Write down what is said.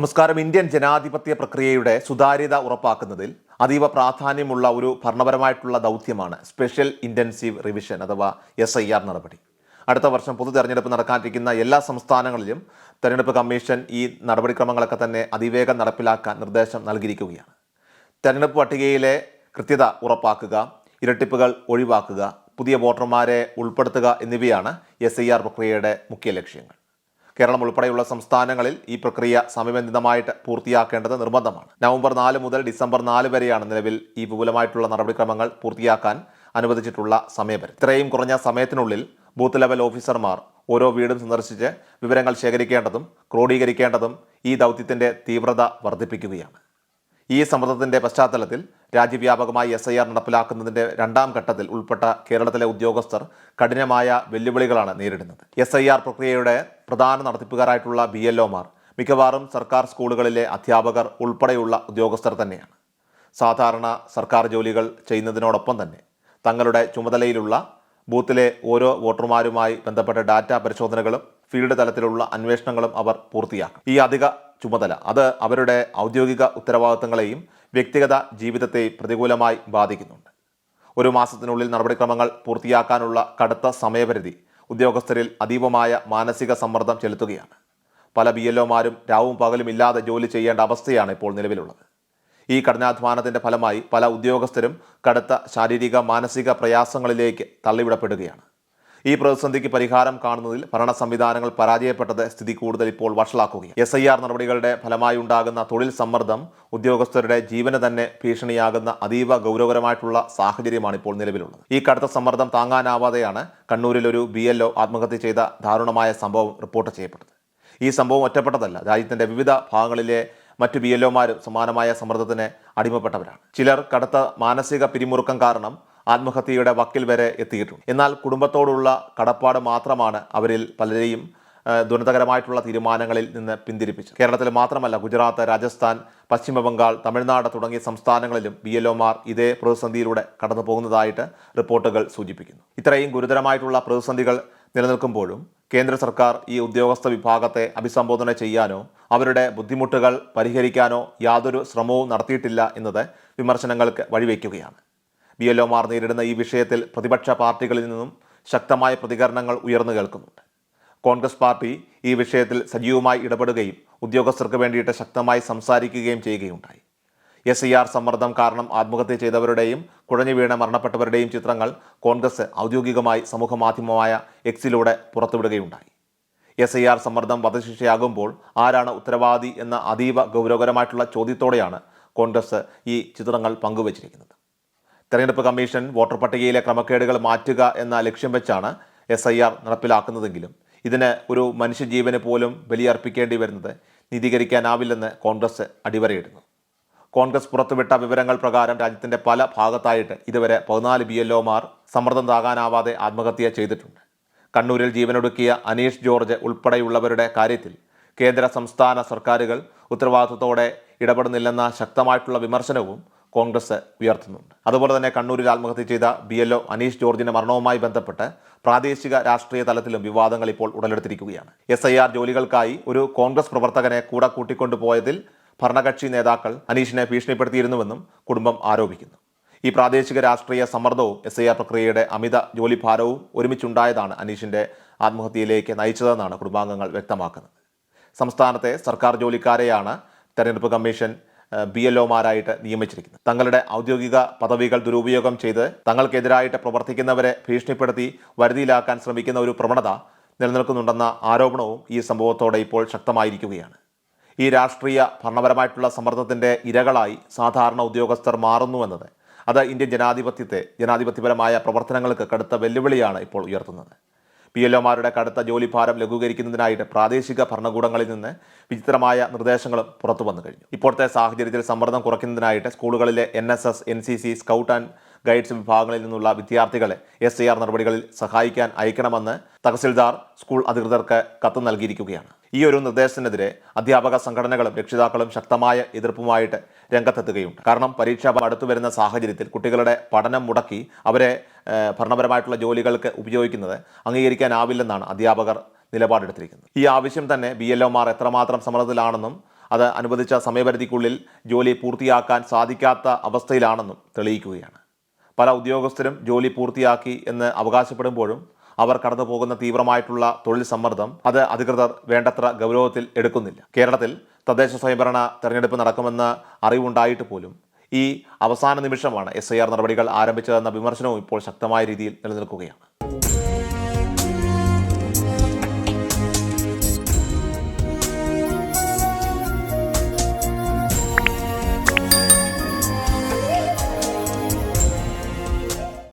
നമസ്കാരം. ഇന്ത്യൻ ജനാധിപത്യ പ്രക്രിയയുടെ സുതാര്യത ഉറപ്പാക്കുന്നതിൽ അതീവ പ്രാധാന്യമുള്ള ഒരു ഭരണപരമായിട്ടുള്ള ദൗത്യമാണ് സ്പെഷ്യൽ ഇന്റൻസീവ് റിവിഷൻ അഥവാ എസ് ഐ ആർ നടപടി. അടുത്ത വർഷം പൊതു തെരഞ്ഞെടുപ്പ് നടക്കാനിരിക്കുന്ന എല്ലാ സംസ്ഥാനങ്ങളിലും തെരഞ്ഞെടുപ്പ് കമ്മീഷൻ ഈ നടപടിക്രമങ്ങളൊക്കെ തന്നെ അതിവേഗം നടപ്പിലാക്കാൻ നിർദ്ദേശം നൽകിയിരിക്കുകയാണ്. തെരഞ്ഞെടുപ്പ് പട്ടികയിലെ കൃത്യത ഉറപ്പാക്കുക ഇരട്ടിപ്പുകൾ ഒഴിവാക്കുക പുതിയ വോട്ടർമാരെ ഉൾപ്പെടുത്തുക എന്നിവയാണ് എസ് ഐ ആർ പ്രക്രിയയുടെ മുഖ്യ ലക്ഷ്യങ്ങൾ. കേരളം ഉൾപ്പെടെയുള്ള സംസ്ഥാനങ്ങളിൽ ഈ പ്രക്രിയ സമയബന്ധിതമായിട്ട് പൂർത്തിയാക്കേണ്ടത് നിർബന്ധമാണ്. നവംബർ നാല് മുതൽ ഡിസംബർ നാല് വരെയാണ് നിലവിൽ ഈ വിപുലമായിട്ടുള്ള നടപടിക്രമങ്ങൾ പൂർത്തിയാക്കാൻ അനുവദിച്ചിട്ടുള്ള സമയപരിധി. ഇത്രയും കുറഞ്ഞ സമയത്തിനുള്ളിൽ ബൂത്ത് ലെവൽ ഓഫീസർമാർ ഓരോ വീടും സന്ദർശിച്ച് വിവരങ്ങൾ ശേഖരിക്കേണ്ടതും ക്രോഡീകരിക്കേണ്ടതും ഈ ദൗത്യത്തിന്റെ തീവ്രത വർദ്ധിപ്പിക്കുകയാണ്. ഈ സമ്മർദ്ദത്തിന്റെ പശ്ചാത്തലത്തിൽ രാജ്യവ്യാപകമായി എസ് ഐ ആർ നടപ്പിലാക്കുന്നതിന്റെ രണ്ടാം ഘട്ടത്തിൽ ഉൾപ്പെട്ട കേരളത്തിലെ ഉദ്യോഗസ്ഥർ കഠിനമായ വെല്ലുവിളികളാണ് നേരിടുന്നത്. എസ് ഐ ആർ പ്രക്രിയയുടെ പ്രധാന നടത്തിപ്പുകാരായിട്ടുള്ള ബി എൽ ഒമാർ മിക്കവാറും സർക്കാർ സ്കൂളുകളിലെ അധ്യാപകർ ഉൾപ്പെടെയുള്ള ഉദ്യോഗസ്ഥർ തന്നെയാണ്. സാധാരണ സർക്കാർ ജോലികൾ ചെയ്യുന്നതിനോടൊപ്പം തന്നെ തങ്ങളുടെ ചുമതലയിലുള്ള ബൂത്തിലെ ഓരോ വോട്ടർമാരുമായി ബന്ധപ്പെട്ട ഡാറ്റ പരിശോധനകളും ഫീൽഡ് തലത്തിലുള്ള അന്വേഷണങ്ങളും അവർ പൂർത്തിയാക്കും. ഈ അധിക ചുമതല. അത് അവരുടെ ഔദ്യോഗിക ഉത്തരവാദിത്തങ്ങളെയും വ്യക്തിഗത ജീവിതത്തെയും പ്രതികൂലമായി ബാധിക്കുന്നുണ്ട്. ഒരു മാസത്തിനുള്ളിൽ നടപടിക്രമങ്ങൾ പൂർത്തിയാക്കാനുള്ള കടുത്ത സമയപരിധി ഉദ്യോഗസ്ഥരിൽ അതീവമായ മാനസിക സമ്മർദ്ദം ചെലുത്തുകയാണ്. പല ബി എൽ ഒമാരും രാവും പകലും ഇല്ലാതെ ജോലി ചെയ്യേണ്ട അവസ്ഥയാണ് ഇപ്പോൾ നിലവിലുള്ളത്. ഈ കഠിനാധ്വാനത്തിന്റെ ഫലമായി പല ഉദ്യോഗസ്ഥരും കടുത്ത ശാരീരിക മാനസിക പ്രയാസങ്ങളിലേക്ക് തള്ളിവിടപ്പെടുകയാണ്. ഈ പ്രതിസന്ധിക്ക് പരിഹാരം കാണുന്നതിൽ ഭരണ സംവിധാനങ്ങൾ പരാജയപ്പെട്ടത് സ്ഥിതി കൂടുതൽ ഇപ്പോൾ വഷളാക്കുകയും എസ് ഐ ആർ നടപടികളുടെ ഫലമായി ഉണ്ടാകുന്ന തൊഴിൽ സമ്മർദ്ദം ഉദ്യോഗസ്ഥരുടെ ജീവന് തന്നെ ഭീഷണിയാകുന്ന അതീവ ഗൗരവകരമായിട്ടുള്ള സാഹചര്യമാണ് ഇപ്പോൾ നിലവിലുള്ളത്. ഈ കടുത്ത സമ്മർദ്ദം താങ്ങാനാവാതെയാണ് കണ്ണൂരിൽ ഒരു ബി എൽ ആത്മഹത്യ ചെയ്ത ദാരുണമായ സംഭവം റിപ്പോർട്ട് ചെയ്യപ്പെട്ടത്. ഈ സംഭവം ഒറ്റപ്പെട്ടതല്ല രാജ്യത്തിന്റെ വിവിധ ഭാഗങ്ങളിലെ മറ്റു ബി എൽ സമാനമായ സമ്മർദ്ദത്തിന് അടിമപ്പെട്ടവരാണ്. ചിലർ കടുത്ത മാനസിക പിരിമുറുക്കം കാരണം ആത്മഹത്യയുടെ വക്കിൽ വരെ എത്തിയിട്ടുണ്ട്. എന്നാൽ കുടുംബത്തോടുള്ള കടപ്പാട് മാത്രമാണ് അവരിൽ പലരെയും ദുരന്തകരമായിട്ടുള്ള തീരുമാനങ്ങളിൽ നിന്ന് പിന്തിരിപ്പിച്ചു കേരളത്തിൽ മാത്രമല്ല ഗുജറാത്ത് രാജസ്ഥാൻ പശ്ചിമ ബംഗാൾ തമിഴ്നാട് തുടങ്ങിയ സംസ്ഥാനങ്ങളിലും ബി എൽഒമാർ ഇതേ പ്രതിസന്ധിയിലൂടെ കടന്നു പോകുന്നതായിട്ട് റിപ്പോർട്ടുകൾ സൂചിപ്പിക്കുന്നു. ഇത്രയും ഗുരുതരമായിട്ടുള്ള പ്രതിസന്ധികൾ നിലനിൽക്കുമ്പോഴും കേന്ദ്ര സർക്കാർ ഈ ഉദ്യോഗസ്ഥ വിഭാഗത്തെ അഭിസംബോധന ചെയ്യാനോ അവരുടെ ബുദ്ധിമുട്ടുകൾ പരിഹരിക്കാനോ യാതൊരു ശ്രമവും നടത്തിയിട്ടില്ല എന്നത് വിമർശനങ്ങൾക്ക് വഴിവെക്കുകയാണ്. ബി എൽ ഒമാർ നേരിടുന്ന ഈ വിഷയത്തിൽ പ്രതിപക്ഷ പാർട്ടികളിൽ നിന്നും ശക്തമായ പ്രതികരണങ്ങൾ ഉയർന്നു കേൾക്കുന്നുണ്ട്. കോൺഗ്രസ് പാർട്ടി ഈ വിഷയത്തിൽ സജീവമായി ഇടപെടുകയും ഉദ്യോഗസ്ഥർക്ക് വേണ്ടിയിട്ട് ശക്തമായി സംസാരിക്കുകയും ചെയ്യുകയുണ്ടായി. എസ് ഐ ആർ സമ്മർദ്ദം കാരണം ആത്മഹത്യ ചെയ്തവരുടെയും കുഴഞ്ഞു വീണ മരണപ്പെട്ടവരുടെയും ചിത്രങ്ങൾ കോൺഗ്രസ് ഔദ്യോഗികമായി സമൂഹമാധ്യമമായ എക്സിലൂടെ പുറത്തുവിടുകയുണ്ടായി. എസ് ഐ ആർ സമ്മർദ്ദം വധശിക്ഷയാകുമ്പോൾ ആരാണ് ഉത്തരവാദി എന്ന അതീവ ഗൗരവകരമായിട്ടുള്ള ചോദ്യത്തോടെയാണ് കോൺഗ്രസ് ഈ ചിത്രങ്ങൾ പങ്കുവച്ചിരിക്കുന്നത്. തെരഞ്ഞെടുപ്പ് കമ്മീഷൻ വോട്ടർ പട്ടികയിലെ ക്രമക്കേടുകൾ മാറ്റുക എന്ന ലക്ഷ്യം വെച്ചാണ് എസ് ഐ ആർ നടപ്പിലാക്കുന്നതെങ്കിലും ഇതിന് ഒരു മനുഷ്യജീവന് പോലും ബലിയർപ്പിക്കേണ്ടി വരുന്നത് നീതീകരിക്കാനാവില്ലെന്ന് കോൺഗ്രസ് അടിവരയിടുന്നു. കോൺഗ്രസ് പുറത്തുവിട്ട വിവരങ്ങൾ പ്രകാരം രാജ്യത്തിന്റെ പല ഭാഗത്തായിട്ട് ഇതുവരെ പതിനാല് ബി എൽ ഒമാർ സമ്മർദ്ദം താകാനാവാതെ ആത്മഹത്യ ചെയ്തിട്ടുണ്ട്. കണ്ണൂരിൽ ജീവനൊടുക്കിയ അനീഷ് ജോർജ് ഉൾപ്പെടെയുള്ളവരുടെ കാര്യത്തിൽ കേന്ദ്ര സംസ്ഥാന സർക്കാരുകൾ ഉത്തരവാദിത്വത്തോടെ ഇടപെടുന്നില്ലെന്ന ശക്തമായിട്ടുള്ള വിമർശനവും കോൺഗ്രസ് ഉയർത്തുന്നുണ്ട്. അതുപോലെ തന്നെ കണ്ണൂരിൽ ആത്മഹത്യ ചെയ്ത ബി എൽ ഒ അനീഷ് ജോർജിന്റെ മരണവുമായി ബന്ധപ്പെട്ട് പ്രാദേശിക രാഷ്ട്രീയ തലത്തിലും വിവാദങ്ങൾ ഇപ്പോൾ ഉടലെടുത്തിരിക്കുകയാണ്. എസ് ഐ ആർ ജോലികൾക്കായി ഒരു കോൺഗ്രസ് പ്രവർത്തകനെ കൂടെ കൂട്ടിക്കൊണ്ടുപോയതിൽ ഭരണകക്ഷി നേതാക്കൾ അനീഷിനെ ഭീഷണിപ്പെടുത്തിയിരുന്നുവെന്നും കുടുംബം ആരോപിക്കുന്നു. ഈ പ്രാദേശിക രാഷ്ട്രീയ സമ്മർദ്ദവും എസ് ഐ ആർ പ്രക്രിയയുടെ അമിത ജോലിഭാരവും ഒരുമിച്ചുണ്ടായതാണ് അനീഷിന്റെ ആത്മഹത്യയിലേക്ക് നയിച്ചതെന്നാണ് കുടുംബാംഗങ്ങൾ വ്യക്തമാക്കുന്നത്. സംസ്ഥാനത്തെ സർക്കാർ ജോലിക്കാരെയാണ് തെരഞ്ഞെടുപ്പ് കമ്മീഷൻ ബി എൽ ഒമാരായിട്ട് നിയമിച്ചിരിക്കുന്നത് തങ്ങളുടെ ഔദ്യോഗിക പദവികൾ ദുരുപയോഗം ചെയ്ത് തങ്ങൾക്കെതിരായിട്ട് പ്രവർത്തിക്കുന്നവരെ ഭീഷണിപ്പെടുത്തി വരുതിയിലാക്കാൻ ശ്രമിക്കുന്ന ഒരു പ്രവണത നിലനിൽക്കുന്നുണ്ടെന്ന ആരോപണവും ഈ സംഭവത്തോടെ ഇപ്പോൾ ശക്തമായിരിക്കുകയാണ്. ഈ രാഷ്ട്രീയ ഭരണപരമായിട്ടുള്ള സമ്മർദ്ദത്തിന്റെ ഇരകളായി സാധാരണ ഉദ്യോഗസ്ഥർ മാറുന്നുവെന്നത് അത് ഇന്ത്യൻ ജനാധിപത്യത്തെ ജനാധിപത്യപരമായ പ്രവർത്തനങ്ങൾക്ക് കടുത്ത വെല്ലുവിളിയാണ് ഇപ്പോൾ ഉയർത്തുന്നത്. പി എൽ ഒമാരുടെ കടുത്ത ജോലിഭാരം ലഘൂകരിക്കുന്നതിനായിട്ട് പ്രാദേശിക ഭരണകൂടങ്ങളിൽ നിന്ന് വിചിത്രമായ നിർദ്ദേശങ്ങളും പുറത്തു വന്നു കഴിഞ്ഞു. ഇപ്പോഴത്തെ സാഹചര്യത്തിൽ സമ്മർദ്ദം കുറയ്ക്കുന്നതിനായിട്ട് സ്കൂളുകളിലെ N S S N C C scout and guides വിഭാഗങ്ങളിൽ നിന്നുള്ള വിദ്യാർത്ഥികളെ എസ് ഐ ആർ നടപടികളിൽ സഹായിക്കാൻ അയക്കണമെന്ന് തഹസിൽദാർ സ്കൂൾ അധികൃതർക്ക് കത്ത് നൽകിയിരിക്കുകയാണ്. ഈ ഒരു നിർദ്ദേശത്തിനെതിരെ അധ്യാപക സംഘടനകളും രക്ഷിതാക്കളും ശക്തമായ എതിർപ്പുമായിട്ട് രംഗത്തെത്തുകയുണ്ട്. കാരണം പരീക്ഷ അടുത്തു വരുന്ന സാഹചര്യത്തിൽ കുട്ടികളുടെ പഠനം മുടക്കി അവരെ ഭരണപരമായിട്ടുള്ള ജോലികൾക്ക് ഉപയോഗിക്കുന്നത് അംഗീകരിക്കാനാവില്ലെന്നാണ് അധ്യാപകർ നിലപാടെടുത്തിരിക്കുന്നത്. ഈ ആവശ്യം തന്നെ ബി എൽ ഒമാർ എത്രമാത്രം സമ്മർദ്ദത്തിലാണെന്നും അത് അനുവദിച്ച സമയപരിധിക്കുള്ളിൽ ജോലി പൂർത്തിയാക്കാൻ സാധിക്കാത്ത അവസ്ഥയിലാണെന്നും തെളിയിക്കുകയാണ്. പല ഉദ്യോഗസ്ഥരും ജോലി പൂർത്തിയാക്കി എന്ന് അവകാശപ്പെടുമ്പോഴും അവർ കടന്നു പോകുന്ന തീവ്രമായിട്ടുള്ള തൊഴിൽ സമ്മർദ്ദം അത് അധികൃതർ വേണ്ടത്ര ഗൗരവത്തിൽ എടുക്കുന്നില്ല. കേരളത്തിൽ തദ്ദേശ സ്വയംഭരണ തെരഞ്ഞെടുപ്പ് നടക്കുമെന്ന് അറിവുണ്ടായിട്ട് പോലും ഈ അവസാന നിമിഷമാണ് എസ് ഐ ആർ നടപടികൾ ആരംഭിച്ചതെന്ന വിമർശനവും ഇപ്പോൾ ശക്തമായ രീതിയിൽ നിലനിൽക്കുകയാണ്.